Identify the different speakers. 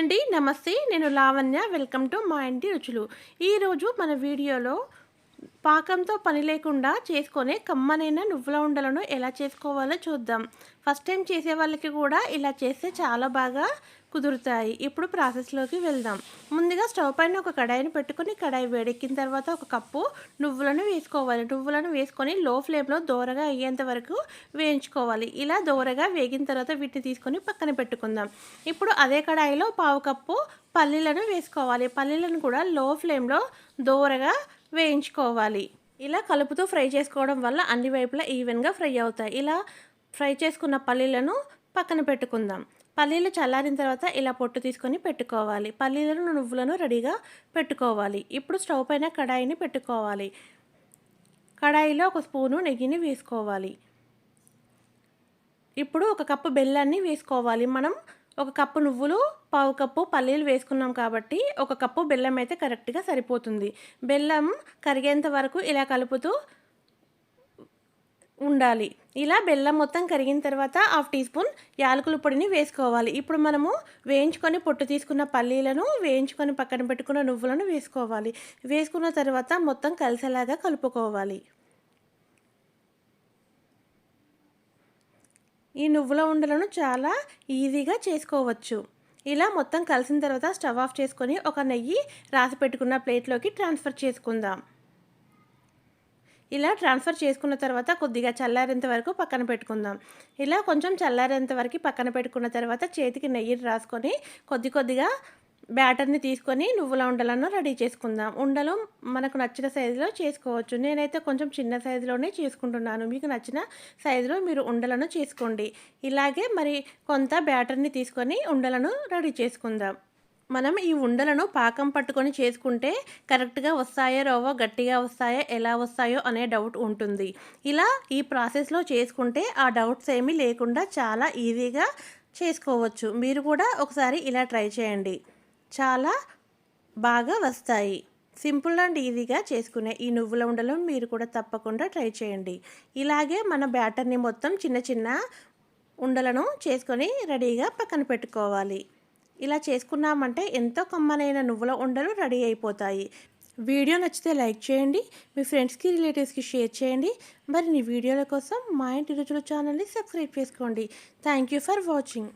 Speaker 1: అండి. నమస్తే నేను లావణ్య. వెల్కమ్ టు మా ఇంటి రుచులు. ఈరోజు మన వీడియోలో పాకంతో పని లేకుండా చేసుకునే కమ్మనైన నువ్వుల ఉండలను ఎలా చేసుకోవాలో చూద్దాం. ఫస్ట్ టైం చేసే వాళ్ళకి కూడా ఇలా చేస్తే చాలా బాగా కుదురుతాయి. ఇప్పుడు ప్రాసెస్లోకి వెళ్దాం. ముందుగా స్టవ్ పైన ఒక కడాయిని పెట్టుకుని కడాయి వేడెక్కిన తర్వాత ఒక కప్పు నువ్వులను వేసుకోవాలి. నువ్వులను వేసుకొని లో ఫ్లేమ్లో దోరగా అయ్యేంత వరకు వేయించుకోవాలి. ఇలా దోరగా వేగిన తర్వాత వీటిని తీసుకొని పక్కన పెట్టుకుందాం. ఇప్పుడు అదే కడాయిలో పావు కప్పు పల్లీలను వేసుకోవాలి. పల్లీలను కూడా లో ఫ్లేమ్లో దోరగా వేయించుకోవాలి. ఇలా కలుపుతూ ఫ్రై చేసుకోవడం వల్ల అన్ని వైపులా ఈవెన్గా ఫ్రై అవుతాయి. ఇలా ఫ్రై చేసుకున్న పల్లీలను పక్కన పెట్టుకుందాం. పల్లీలు చల్లారిన తర్వాత ఇలా పొట్టు తీసుకొని పెట్టుకోవాలి. పల్లీలను నువ్వులను రెడీగా పెట్టుకోవాలి. ఇప్పుడు స్టవ్ పైన కడాయిని పెట్టుకోవాలి. కడాయిలో ఒక స్పూను నెయ్యిని వేసుకోవాలి. ఇప్పుడు ఒక కప్పు బెల్లాన్ని వేసుకోవాలి. మనం ఒక కప్పు నువ్వులు పావు కప్పు పల్లీలు వేసుకున్నాం కాబట్టి ఒక కప్పు బెల్లం అయితే కరెక్ట్గా సరిపోతుంది. బెల్లం కరిగేంత వరకు ఇలా కలుపుతూ ఉండాలి. ఇలా బెల్లం మొత్తం కరిగిన తర్వాత హాఫ్ టీ స్పూన్ యాలకుల పొడిని వేసుకోవాలి. ఇప్పుడు మనము వేయించుకొని పొట్టు తీసుకున్న పల్లీలను వేయించుకొని పక్కన పెట్టుకున్న నువ్వులను వేసుకోవాలి. వేసుకున్న తర్వాత మొత్తం కలిసేలాగా కలుపుకోవాలి. ఈ నువ్వుల ఉండలను చాలా ఈజీగా చేసుకోవచ్చు. ఇలా మొత్తం కలిసిన తర్వాత స్టవ్ ఆఫ్ చేసుకొని ఒక నెయ్యి రాసి పెట్టుకున్న ప్లేట్లోకి ట్రాన్స్ఫర్ చేసుకుందాం. ఇలా ట్రాన్స్ఫర్ చేసుకున్న తర్వాత కొద్దిగా చల్లారేంత వరకు పక్కన పెట్టుకుందాం. ఇలా కొంచెం చల్లారేంత వరకు పక్కన పెట్టుకున్న తర్వాత చేతికి నెయ్యి రాసుకొని కొద్ది కొద్దిగా బ్యాటర్ని తీసుకొని నువ్వుల ఉండలను రెడీ చేసుకుందాం. ఉండలు మనకు నచ్చిన సైజులో చేసుకోవచ్చు. నేనైతే కొంచెం చిన్న సైజులోనే చేసుకుంటున్నాను. మీకు నచ్చిన సైజులో మీరు ఉండలను చేసుకోండి. ఇలాగే మరి కొంత బ్యాటర్ని తీసుకొని ఉండలను రెడీ చేసుకుందాం. మనం ఈ ఉండలను పాకం పట్టుకొని చేసుకుంటే కరెక్ట్గా వస్తాయో రోవో గట్టిగా వస్తాయో ఎలా వస్తాయో అనే డౌట్ ఉంటుంది. ఇలా ఈ ప్రాసెస్లో చేసుకుంటే ఆ డౌట్స్ ఏమీ లేకుండా చాలా ఈజీగా చేసుకోవచ్చు. మీరు కూడా ఒకసారి ఇలా ట్రై చేయండి. చాలా బాగా వస్తాయి. సింపుల్ అండ్ ఈజీగా చేసుకునే ఈ నువ్వుల ఉండలు మీరు కూడా తప్పకుండా ట్రై చేయండి. ఇలాగే మన బ్యాటర్ని మొత్తం చిన్న చిన్న ఉండలను చేసుకొని రెడీగా పక్కన పెట్టుకోవాలి. ఇలా చేసుకున్నామంటే ఎంతో కమ్మనైన నువ్వుల ఉండలు రెడీ అయిపోతాయి. వీడియో నచ్చితే లైక్ చేయండి మీ ఫ్రెండ్స్కి రిలేటివ్స్కి షేర్ చేయండి. మరిన్ని వీడియోల కోసం మా ఇంటి రుచుల ఛానల్ని సబ్స్క్రైబ్ చేసుకోండి. Thank you for watching.